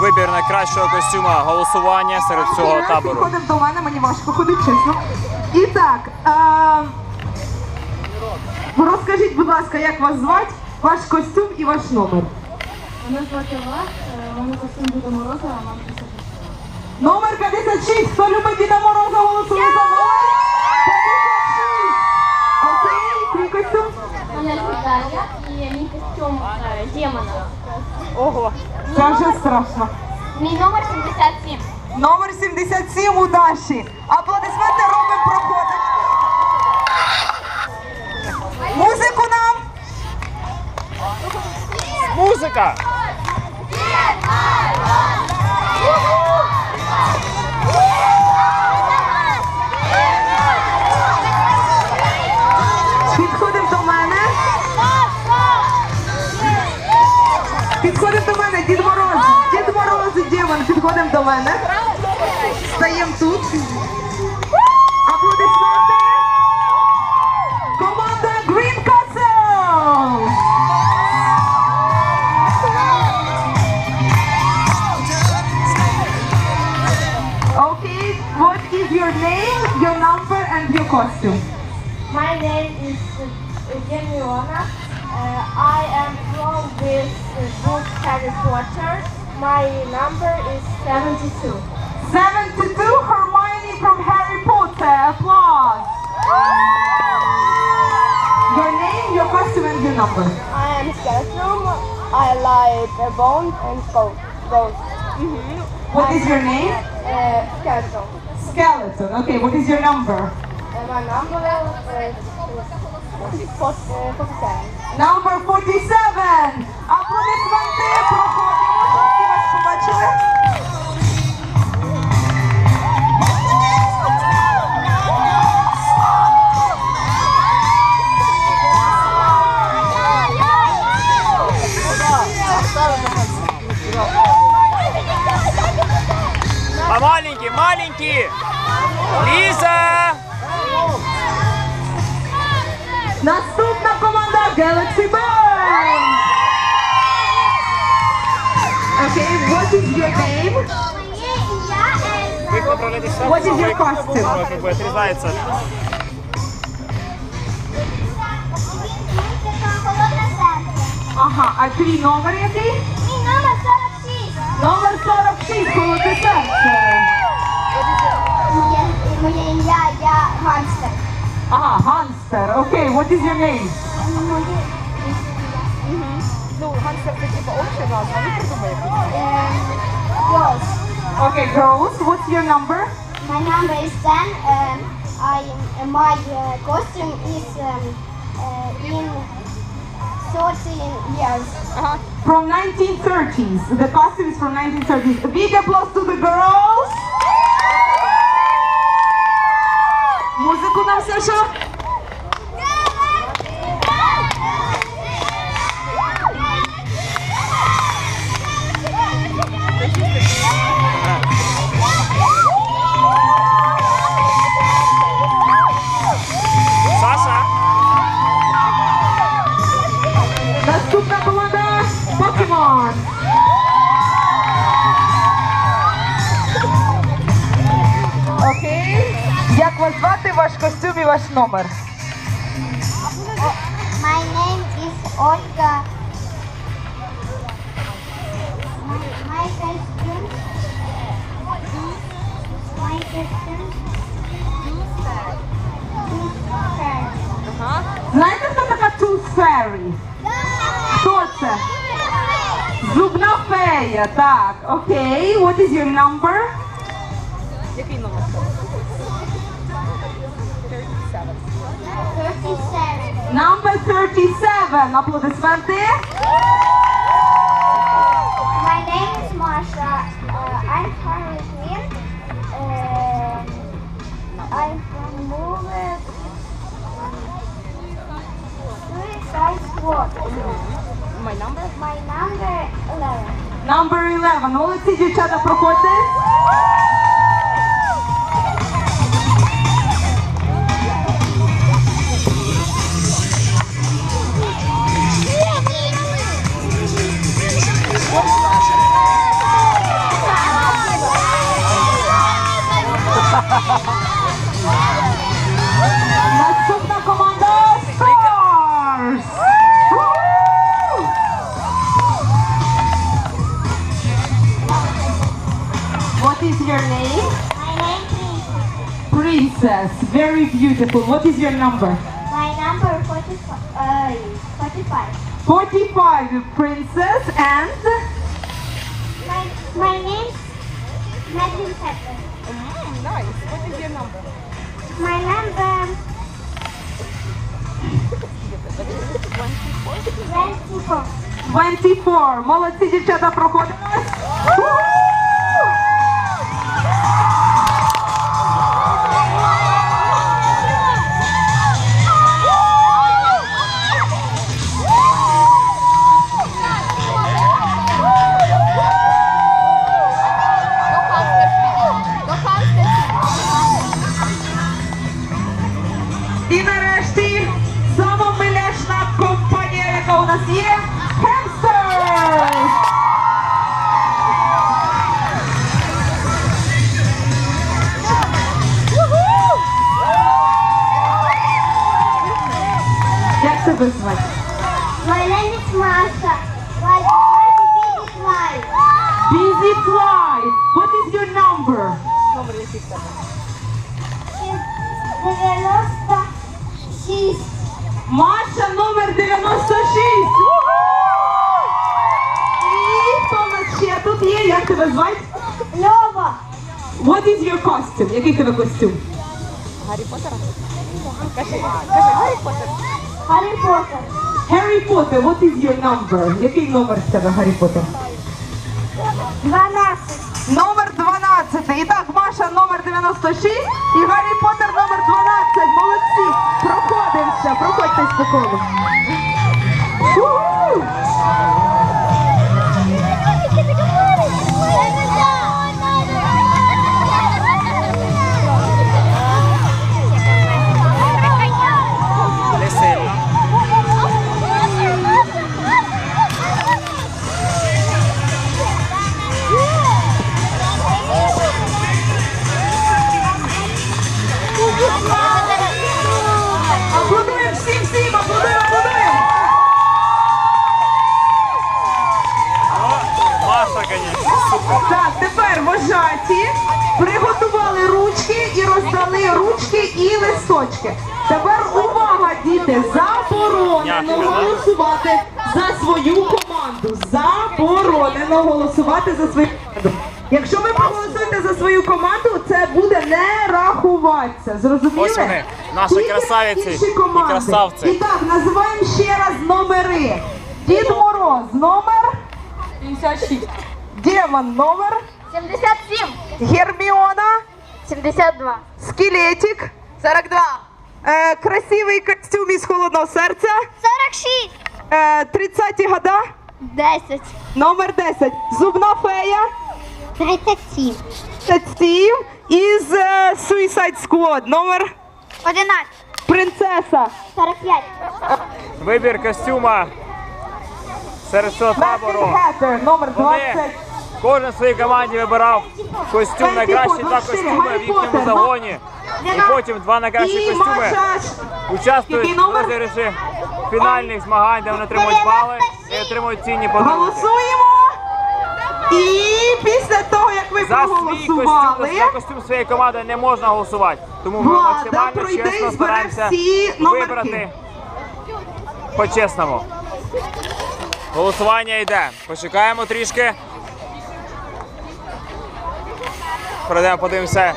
Вибір найкращого костюма, голосування серед всього Зараз табору. Підходив до мене, мені важко ходити, чесно. І так, е, розкажіть, будь ласка, як вас звати, ваш костюм і ваш номер. Мене звати Влад, е, мене костюм Діда Мороза, а мама 56. Номер 56. Хто любить Діда Мороза, голосує за номер 56. Окей, твій костюм? Мене звати Дар'я і мій костюм е, демона. Ого. Це вже страшно. Мій номер 77. Номер 77 у Даші. Аплодисменти робимо проходить. Музику нам. Музика! Підходив підходимо до мене. Стаємо тут. Аплодисменти. Команда Green Castle. Okay, what is your name, your number, and your costume? My name is Gemiona. Uh, I am from this uh, book Harry Potter. My number is 72. 72, Hermione from Harry Potter. Applause. Your name, your costume, and your number. I am Skeleton. I like uh, bone and gold. gold. What is your name? Uh, skeleton. Skeleton. Okay, what is your number? Uh, my number is uh, 47. Number 47. Маленький! Ліза! Наступна команда Galaxy Boys. Okay, what is your name? Ви поправляєте штраф, What is your costume? Отрізається. Ага, а твій номер який? Номер 46, холодне серце. Моє ім'я, я гангстер. Ага, Ганстер. Окей, what is your name? Ну, гангстер це типу обща назва, не придумай. Girls. Okay, girls, what's your number? My number is 10. Um, I, uh, my uh, costume is um, uh, in 13 years. From 1930s. The costume is from 1930s. A big applause to the girls. Músico não seja ваш костюм і ваш номер? My name is Olga. My costume. My costume. Знаєте, хто така Tooth Fairy? Хто це? Зубна фея, так. Окей. What is your number? Thirty-seven. 37. Аплодисменти. My name is Marsha. Uh, I'm Harley Quinn. Um, I'm from movie Suicide Squad. My number? My number 11. Number 11. Молодці, дівчата, проходьте. Matsuda Commando Stars. What is your name? My name is Princess. Princess, very beautiful. What is your number? My number 45. Uh, 45. 45, Princess, and? My, my is Madeline Pepper. Nice. What is your number? My number 24. 24. Молодці, дівчата, проходимо. компанія, яка у нас є, Hamsters! Як тебе звати? My name is Masha. Like my big life. Busy Fly. What is your number? Девяносто costume? Який тебе костюм? Гарри Поттер. Harry Potter, what is your number? Який номер в тебе Гаррі Поттер? Двенадцать. Номер 12. І так, Маша номер 96 і Гаррі Поттер номер 12. Молодці. Проходимося. Проходьте з і листочки. Тепер увага, діти! Заборонено голосувати за свою команду. Заборонено голосувати за свою команду. Якщо ви проголосуєте за свою команду, це буде не рахуватися. Зрозуміли? Ось вони, наші Тільки красавиці інші і красавці. І так, називаємо ще раз номери. Дід Мороз номер 56. Демон номер 77. Герміона, 72. скелетик, 42. Е, красивий костюм із холодного серця, 46. е, 30-ті года, 10. номер 10. Зубна фея, 37. 37. Із е, Suicide Squad, номер 11. принцеса. 45. Вибір костюма серед цього табору. Номер Вони кожен в своїй команді вибирав костюм найкращі два костюми в їхньому загоні. І потім два найкращі костюми участвують в розіграші фінальних змагань, де вони отримують бали і отримують цінні подарунки. голосуємо. І після того, як ви За свій костюм, проголосували, за костюм своєї команди не можна голосувати. Тому ми максимально чесно стараємося вибрати по-чесному. Голосування йде. Почекаємо трішки. Пройдемо, подивимося,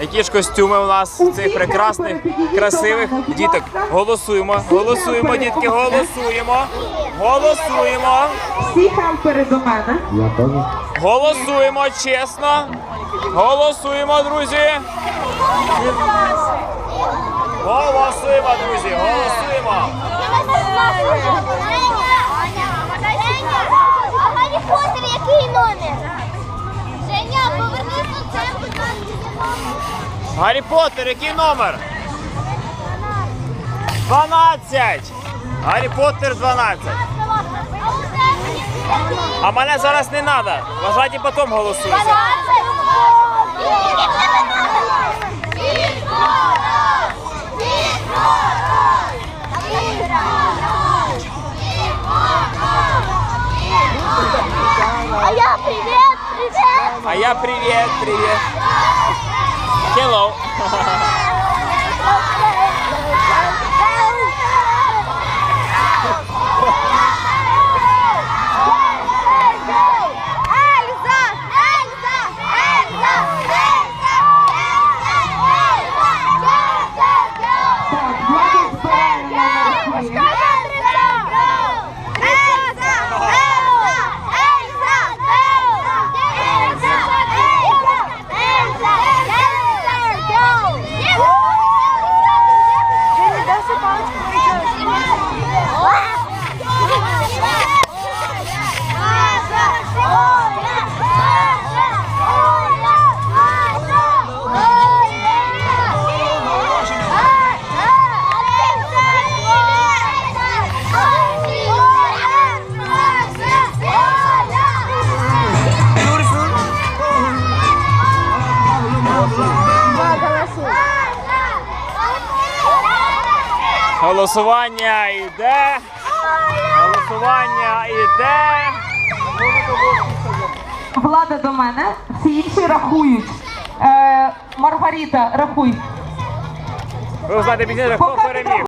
які ж костюми у нас цих прекрасних, красивих будь діток. Голосуємо, голосуємо, дітки, голосуємо. Голосуємо. всі мене. Голосуємо чесно. Голосуємо, друзі. Голосуємо, друзі. Голосуємо. А Гаррі Поттер який номер? Женя, повернись до центру. Гаррі Поттер, який номер? 12. Гаррі Поттер 12. А у тебе який? А мене зараз не треба. Вважайте, потім голосуйте. А я привет, привет! А А я привіт, привіт. Hello. Голосування йде. Голосування йде. Влада до мене, всі інші рахують. Е, Маргарита, рахуй. Ви знаєте, хто переміг.